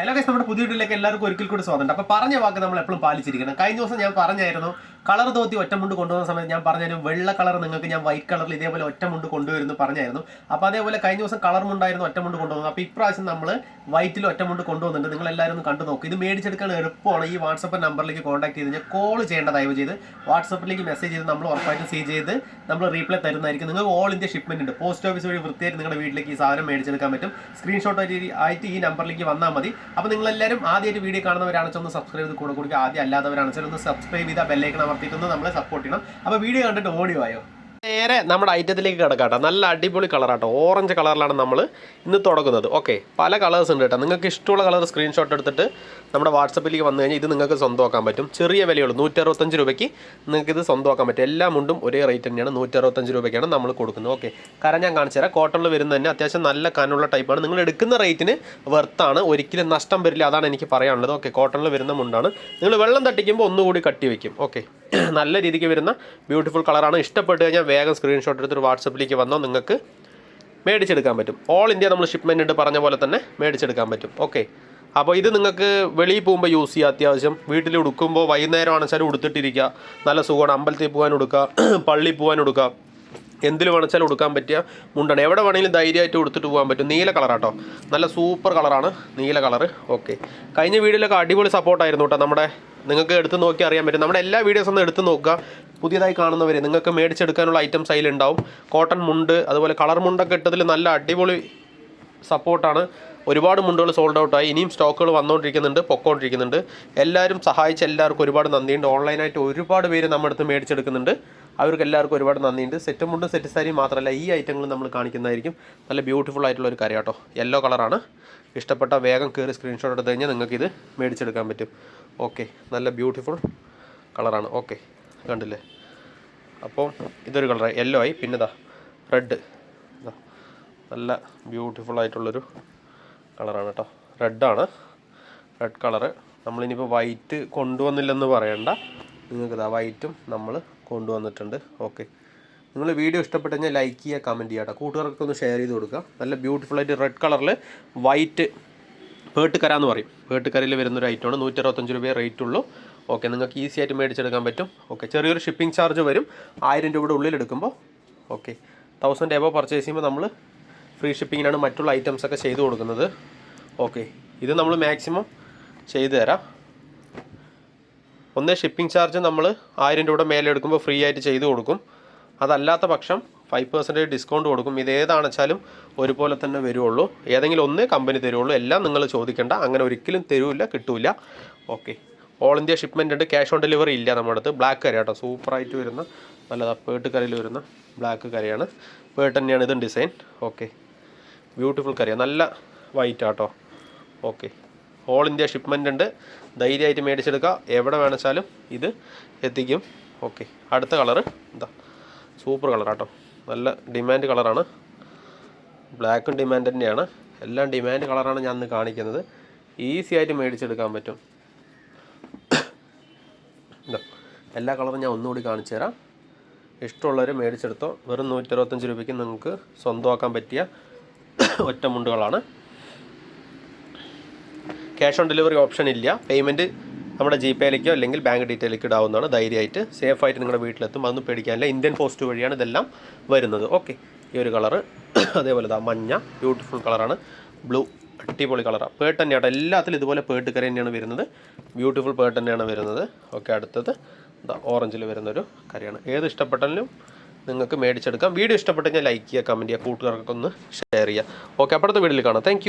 Hello guys നമ്മുടെ പുതിയ വീട്ടിലേക്ക് എല്ലാവർക്കും ഒരിക്കൽ കൂടി സ്വാഗതം. അപ്പോൾ പറഞ്ഞ വാക്ക് നമ്മൾ എപ്പോഴും പാലിച്ചിരിക്കണം. കഴിഞ്ഞ ദിവസം ഞാൻ പറഞ്ഞായിരുന്നു കളർ തോത്തി ഒറ്റമുണ്ട് കൊണ്ടുവന്ന സമയത്ത് ഞാൻ പറഞ്ഞായിരുന്നു വെള്ള കളർ നിങ്ങൾക്ക് ഞാൻ വൈറ്റ് കളറിൽ ഇതേപോലെ ഒറ്റമുണ്ട് കൊണ്ടുവരുന്നു പറഞ്ഞായിരുന്നു. അപ്പോൾ അതേപോലെ കഴിഞ്ഞ ദിവസം കളർ മുണ്ടായിരുന്നു ഒറ്റമുണ്ട് കൊണ്ടുവന്നു. അപ്പോൾ ഇപ്രാവശ്യം നമ്മൾ വൈറ്റിൽ ഒറ്റമുണ്ട് കൊണ്ടുവന്നിട്ടുണ്ട്. നിങ്ങൾ എല്ലാവരും ഒന്ന് കണ്ടു നോക്കും. ഇത് മേടിച്ചെടുക്കാൻ എളുപ്പമാണ്. ഈ വാട്സപ്പ് നമ്പറിലേക്ക് കോൺടാക്ട് ചെയ്ത് കഴിഞ്ഞാൽ കോൾ ചെയ്യേണ്ട ദയവ് ചെയ്ത് വാട്സപ്പിലേക്ക് മെസ്സേജ് ചെയ്ത് നമ്മൾ ഉറപ്പായിട്ട് സീ ചെയ്ത് നമ്മൾ റീപ്ലൈ തരുന്നതായിരിക്കും. നിങ്ങൾക്ക് ഓൾ ഇന്ത്യ ഷിപ്മെന്റ് ഉണ്ട്. പോസ്റ്റ് ഓഫീസ് വഴി വൃത്തിയായിട്ട് നിങ്ങളുടെ വീട്ടിലേക്ക് ഈ സാധനം മേടിച്ചെടുക്കാൻ പറ്റും. സ്ക്രീൻഷോട്ട് ആയിട്ട് ഈ നമ്പറിലേക്ക് വന്നാൽ മതി. അപ്പോൾ നിങ്ങളെല്ലാവരും ആദ്യമായിട്ട് വീഡിയോ കാണുന്നവരാണെന്ന് വെച്ചാൽ ഒന്ന് സബ്സ്ക്രൈബ് ചെയ്ത് കൂടെ കൊടുക്കുക. ആദ്യം അല്ലാത്തവരാണെന്ന് വെച്ചാൽ ഒന്ന് സബ്സ്ക്രൈബ് ചെയ്താൽ ബെല്ലൈക്കൺ അമർത്തിയിട്ടൊന്ന് നമ്മളെ സപ്പോർട്ട് ചെയ്യണം. അപ്പോൾ വീഡിയോ കണ്ടിട്ട് ഓഡിയോ ആയോ? നേരെ നമ്മുടെ ഐറ്റത്തിലേക്ക് കിടക്കാട്ടോ. നല്ല അടിപൊളി കളറാട്ടോ. ഓറഞ്ച് കളറിലാണ് നമ്മൾ ഇന്ന് തുടങ്ങുന്നത്. ഓക്കെ പല കളേഴ്സ് ഉണ്ട് കേട്ടോ. നിങ്ങൾക്ക് ഇഷ്ടമുള്ള കളർ സ്ക്രീൻഷോട്ട് എടുത്തിട്ട് നമ്മുടെ വാട്സപ്പിലേക്ക് വന്നു കഴിഞ്ഞാൽ ഇത് നിങ്ങൾക്ക് സ്വന്തമാക്കാൻ പറ്റും. ചെറിയ വിലയുള്ളൂ. നൂറ്ററുപത്തഞ്ച് രൂപയ്ക്ക് നിങ്ങൾക്ക് ഇത് സ്വന്തമാക്കാൻ പറ്റും. എല്ലാ മുണ്ടും ഒരേ റേറ്റ് തന്നെയാണ്. നൂറ്ററുപത്തഞ്ച് രൂപയ്ക്കാണ് നമ്മൾ കൊടുക്കുന്നത്. ഓക്കെ കാരണം ഞാൻ കാണിച്ചു തരാം. കോട്ടണിൽ വരുന്ന തന്നെ അത്യാവശ്യം നല്ല കനുള്ള ടൈപ്പാണ് നിങ്ങൾ എടുക്കുന്ന റേറ്റിന് വെർത്താണ് ഒരിക്കലും നഷ്ടം വരില്ല. അതാണ് എനിക്ക് പറയാനുള്ളത്. ഓക്കെ കോട്ടണിൽ വരുന്ന മുണ്ടാണ്. നിങ്ങൾ വെള്ളം തട്ടിക്കുമ്പോൾ ഒന്നുകൂടി കട്ടി വയ്ക്കും ഓക്കെ നല്ല രീതിക്ക് വരുന്ന ബ്യൂട്ടിഫുൾ കളറാണ് ഇഷ്ടപ്പെട്ട് കഴിഞ്ഞാൽ വേഗം സ്ക്രീൻഷോട്ട് എടുത്തിട്ട് വാട്സപ്പിലേക്ക് വന്നോ നിങ്ങൾക്ക് മേടിച്ചെടുക്കാൻ പറ്റും. ഓൾ ഇന്ത്യ നമ്മൾ ഷിപ്മെന്റ് ഉണ്ട് പറഞ്ഞ പോലെ തന്നെ മേടിച്ചെടുക്കാൻ പറ്റും. ഓക്കെ അപ്പോൾ ഇത് നിങ്ങൾക്ക് വെളിയിൽ പോകുമ്പോൾ യൂസ് ചെയ്യുക അത്യാവശ്യം. വീട്ടിൽ ഉടുക്കുമ്പോൾ വൈകുന്നേരം ആണെച്ചാലും ഉടുത്തിട്ടിരിക്കുക. നല്ല സുഖമാണ്. അമ്പലത്തിൽ പോകാൻ ഉടുക്കുക പള്ളിയിൽ പോകാൻ ഉടുക്കുക. എന്തിൽ വേണമെച്ചാലും ഉടുക്കാൻ പറ്റിയ മുണ്ടാണ്. എവിടെ വേണമെങ്കിലും ധൈര്യമായിട്ട് ഉടുത്തിട്ട് പോകാൻ പറ്റും. നീല കളറാട്ടോ. നല്ല സൂപ്പർ കളറാണ്. നീല കളറ്. ഓക്കെ. കഴിഞ്ഞ വീഡിയോയിലൊക്കെ അടിപൊളി സപ്പോർട്ടായിരുന്നു കേട്ടോ നമ്മുടെ നിങ്ങൾക്ക് എടുത്ത് നോക്കി അറിയാൻ പറ്റും. നമ്മുടെ എല്ലാ വീഡിയോസ് ഒന്ന് എടുത്ത് നോക്കുക. പുതിയതായി കാണുന്നവർ നിങ്ങൾക്ക് മേടിച്ചെടുക്കാനുള്ള ഐറ്റംസ് അതിലുണ്ടാവും. കോട്ടൺ മുണ്ട് അതുപോലെ കളർ മുണ്ടൊക്കെ ഇട്ടതിൽ നല്ല അടിപൊളി സപ്പോർട്ടാണ്. ഒരുപാട് മുണ്ടുകൾ സോൾഡ് ഔട്ടായി ഇനിയും സ്റ്റോക്കുകൾ വന്നുകൊണ്ടിരിക്കുന്നുണ്ട് പൊക്കോണ്ടിരിക്കുന്നുണ്ട്. എല്ലാവരും സഹായിച്ച എല്ലാവർക്കും ഒരുപാട് നന്ദിയുണ്ട്. ഓൺലൈനായിട്ട് ഒരുപാട് പേര് നമ്മുടെ അടുത്ത് മേടിച്ചെടുക്കുന്നുണ്ട്. അവർക്ക് എല്ലാവർക്കും ഒരുപാട് നന്ദിയുണ്ട്. സെറ്റ് മുണ്ടും സെറ്റ് സാരി മാത്രമല്ല ഈ ഐറ്റങ്ങൾ നമ്മൾ കാണിക്കുന്നതായിരിക്കും. നല്ല ബ്യൂട്ടിഫുൾ ആയിട്ടുള്ള ഒരു കാര്യം കേട്ടോ. യെല്ലോ കളറാണ് ഇഷ്ടപ്പെട്ട വേഗം കയറി സ്ക്രീൻഷോട്ട് എടുത്ത് കഴിഞ്ഞാൽ നിങ്ങൾക്ക് ഇത് മേടിച്ചെടുക്കാൻ പറ്റും. ഓക്കെ നല്ല ബ്യൂട്ടിഫുൾ കളറാണ് ഓക്കെ കണ്ടില്ലേ? അപ്പോൾ ഇതൊരു കളർ യെല്ലോ ആയി. പിന്നെതാ റെഡ് നല്ല ബ്യൂട്ടിഫുൾ ആയിട്ടുള്ളൊരു കളറാണ് കേട്ടോ. റെഡാണ് റെഡ് കളറ് നമ്മളിനിപ്പോൾ വൈറ്റ് കൊണ്ടുവന്നില്ലെന്ന് പറയണ്ട. നിങ്ങൾക്ക് ഇതാ വൈറ്റും നമ്മൾ കൊണ്ടുവന്നിട്ടുണ്ട്. ഓക്കെ നിങ്ങൾ വീഡിയോ ഇഷ്ടപ്പെട്ട് കഴിഞ്ഞാൽ ലൈക്ക് ചെയ്യുക കമന്റ് ചെയ്യുക കേട്ടോ. കൂട്ടുകാർക്കൊക്കെ ഒന്ന് ഷെയർ ചെയ്ത് കൊടുക്കുക. നല്ല ബ്യൂട്ടിഫുൾ ആയിട്ട് റെഡ് കളറിൽ വൈറ്റ് പേട്ടുകര എന്ന് പറയും. പേട്ടുകരയിൽ വരുന്നൊരു ഐറ്റമാണ് നൂറ്ററുപത്തഞ്ച് രൂപയെ റേറ്റ് ഉള്ളൂ. ഓക്കെ നിങ്ങൾക്ക് ഈസി ആയിട്ട് മേടിച്ചെടുക്കാൻ പറ്റും. ഓക്കെ ചെറിയൊരു ഷിപ്പിംഗ് ചാർജ് വരും. ആയിരം രൂപയുടെ ഉള്ളിൽ എടുക്കുമ്പോൾ ഓക്കെ തൗസൻഡ് എബോ പർച്ചേസ് ചെയ്യുമ്പോൾ നമ്മൾ ഫ്രീ ഷിപ്പിങ്ങിനാണ് മറ്റുള്ള ഐറ്റംസ് ഒക്കെ ചെയ്തു കൊടുക്കുന്നത്. ഓക്കെ ഇത് നമ്മൾ മാക്സിമം ചെയ്തു തരാം. ഒന്നേ ഷിപ്പിംഗ് ചാർജ് നമ്മൾ ആയിരം രൂപയുടെ മേലെ എടുക്കുമ്പോൾ ഫ്രീ ആയിട്ട് ചെയ്തു കൊടുക്കും. അതല്ലാത്ത പക്ഷം ഫൈവ് പെർസെന്റേജ് ഡിസ്കൗണ്ട് കൊടുക്കും. ഇത് ഏതാണെച്ചാലും ഒരുപോലെ തന്നെ വരുള്ളൂ ഏതെങ്കിലും ഒന്നേ കമ്പനി തരുള്ളൂ എല്ലാം നിങ്ങൾ ചോദിക്കേണ്ട. അങ്ങനെ ഒരിക്കലും തരൂല്ല കിട്ടൂല. ഓക്കെ ഓൾ ഇന്ത്യ ഷിപ്മെന്റ് ഉണ്ട്. ക്യാഷ് ഓൺ ഡെലിവറി ഇല്ല നമ്മുടെ അടുത്ത്. ബ്ലാക്ക് കര കേട്ടോ സൂപ്പറായിട്ട് വരുന്ന. നല്ലതാണ് പേട്ട് കരയിൽ വരുന്ന ബ്ലാക്ക് കരയാണ്. പേട്ട് തന്നെയാണ് ഇതും ഡിസൈൻ ഓക്കെ ബ്യൂട്ടിഫുൾ കറിയാണ് നല്ല വൈറ്റ് ആട്ടോ. ഓക്കെ ഓൾ ഇന്ത്യ ഷിപ്മെന്റ് ഉണ്ട്. ധൈര്യമായിട്ട് മേടിച്ചെടുക്കുക എവിടെ വേണമെച്ചാലും ഇത് എത്തിക്കും. ഓക്കെ അടുത്ത കളറ് എന്താ സൂപ്പർ കളർ ആട്ടോ. നല്ല ഡിമാൻഡ് കളറാണ് ബ്ലാക്കും ഡിമാൻഡ് തന്നെയാണ്. എല്ലാം ഡിമാൻഡ് കളറാണ് ഞാൻ ഇന്ന് കാണിക്കുന്നത്. ഈസി ആയിട്ട് മേടിച്ചെടുക്കാൻ പറ്റും. ഇതാ. എല്ലാ കളറും ഞാൻ ഒന്നുകൂടി കാണിച്ചു തരാം. ഇഷ്ടമുള്ളവർ മേടിച്ചെടുത്തോ. വെറും നൂറ്ററുപത്തഞ്ച് രൂപയ്ക്ക് നിങ്ങൾക്ക് സ്വന്തമാക്കാൻ പറ്റിയ ഒറ്റമുണ്ടുകളാണ്. ക്യാഷ് ഓൺ ഡെലിവറി ഓപ്ഷൻ ഇല്ല. പേയ്മെന്റ് നമ്മുടെ ജി പേയിലേക്കോ അല്ലെങ്കിൽ ബാങ്ക് ഡീറ്റെയിലേക്ക് ഇടാവുന്നതാണ്. ധൈര്യമായിട്ട് സേഫായിട്ട് നിങ്ങളുടെ വീട്ടിലെത്തും. അതൊന്നും പേടിക്കാനില്ല. ഇന്ത്യൻ പോസ്റ്റ് വഴിയാണ് ഇതെല്ലാം വരുന്നത്. ഓക്കെ ഈ ഒരു കളറ് അതേപോലെ ഇതാ മഞ്ഞ. ബ്യൂട്ടിഫുൾ കളറാണ് ബ്ലൂ അടിപൊളി കളറാണ് പേട്ട് തന്നെയാണ്. എല്ലാത്തിലും ഇതുപോലെ പേട്ട് കറി തന്നെയാണ് വരുന്നത്. ബ്യൂട്ടിഫുൾ പേട്ട് തന്നെയാണ് വരുന്നത്. ഓക്കെ അടുത്തത് ഓറഞ്ചിൽ വരുന്നൊരു കറിയാണ്. ഏത് ഇഷ്ടപ്പെട്ടാലും നിങ്ങൾക്ക് മേടിച്ചെടുക്കാം. വീഡിയോ ഇഷ്ടപ്പെട്ടെങ്കിൽ ലൈക്ക് ചെയ്യുക കമന്റ് ചെയ്യുക കൂട്ടുകാർക്കൊക്കെ ഒന്ന് ഷെയർ ചെയ്യുക. ഓക്കെ അപ്പോഴത്തെ വീഡിയോയിൽ കാണാം. താങ്ക്